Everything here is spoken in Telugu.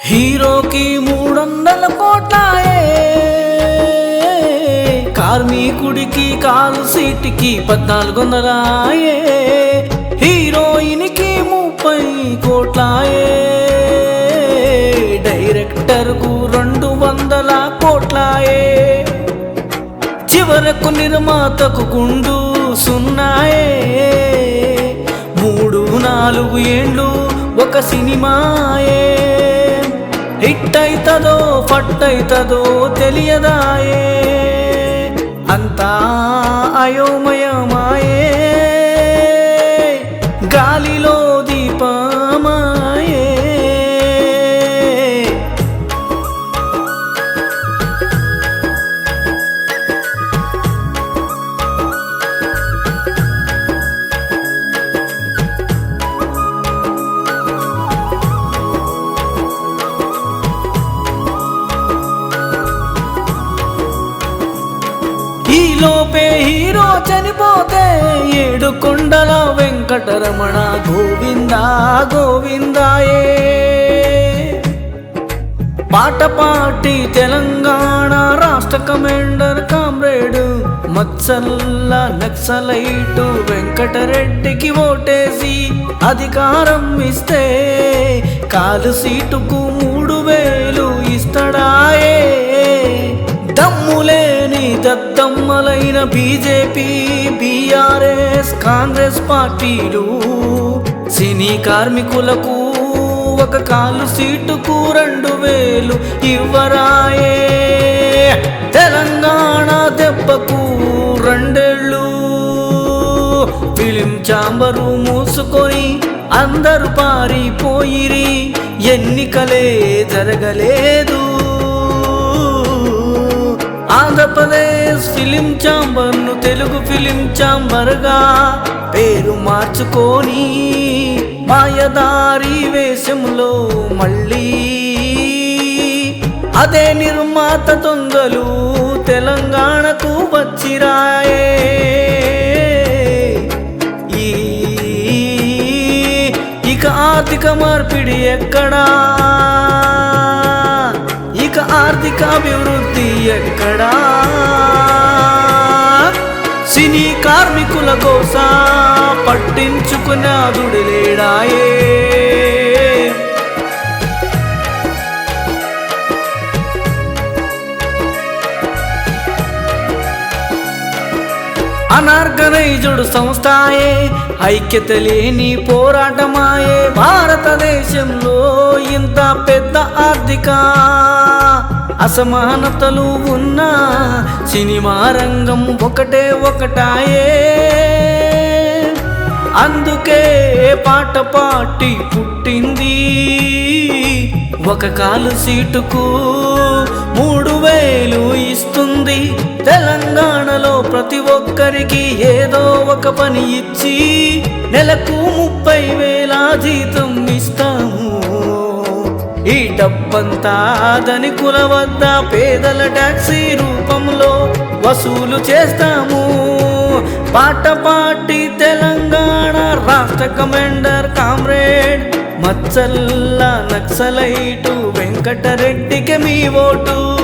హీరోకి వందల కోట్లాయే. కార్మికుడికి కాలు సీటుకి పద్నాలుగు వందలాయే హీరోయిన్కి ముప్పై కోట్లాయే. డైరెక్టర్కు రెండు వందల కోట్లాయే. చివరకు నిర్మాతకు గుండు సున్నాయే. మూడు నాలుగు ఏండ్లు ఒక సినిమాయే. హిట్ అవుతుందో తెలియదాయే. అంతా అయోమయమాయే. ఈ లోపే హీరో చనిపోతే ఏడు కొండల వెంకటరమణ గోవిందా గోవిందాయే. పాట పాటి తెలంగాణ రాష్ట్ర కమాండర్ కామ్రేడ్ మత్సల్ల నక్సలైటు వెంకటరెడ్డికి ఓటేసి అధికారం ఇస్తే కాలు సీటుకు దద్దమ్మలైన బీజేపీ బీఆర్ఎస్ కాంగ్రెస్ పార్టీలు. సినీ కార్మికులకు ఒక కాలు సీటుకు రెండు వేలు ఇవ్వరాయే. తెలంగాణ దెబ్బకు రెండేళ్ళు. ఫిలిం చాంబరు మూసుకొని అందరు పారిపోయిరి. ఎన్నికలే జరగలేదు. ఆంధ్రప్రదేశ్ ఫిలిం చాంబర్ను తెలుగు ఫిలిం చాంబర్గా పేరు మార్చుకొని మాయదారి వేషంలో మళ్ళీ అదే నిర్మాత దొంగలు తెలంగాణకు వచ్చిరాయే. ఈ ఇక ఆర్థిక మార్పిడి ఎక్కడా? ఇక ఆర్థిక అభివృద్ధి ఎక్కడా? సినీ కార్మికుల కోసా పట్టించుకున్నాదుడు లేడాయే. అనార్గనైజుడు సంస్థాయే ఐక్యత లేని పోరాటమాయే. భారతదేశంలో ఇంత పెద్ద ఆర్థిక అసమానతలు ఉన్న సినిమా రంగం ఒకటే ఒకటాయే. అందుకే పాట పాటి పుట్టింది. ఒక కాలు సీటుకు మూడు వేలు ఇస్తుంది. తెలంగాణలో ప్రతి ఒక్కరికి ఏదో ఒక పని ఇచ్చి నెలకు ముప్పై వేల జీతం ఇస్తాము. ఈ డబ్బంతాదని ధనికుల వద్ద పేదల టాక్సీ రూపంలో వసూలు చేస్తాము. పాట పాటి తెలంగాణ రాష్ట్ర కమాండర్ కామ్రేడ్ మచ్చల్లా నక్సలైటు వెంకటరెడ్డికి మీ ఓటు.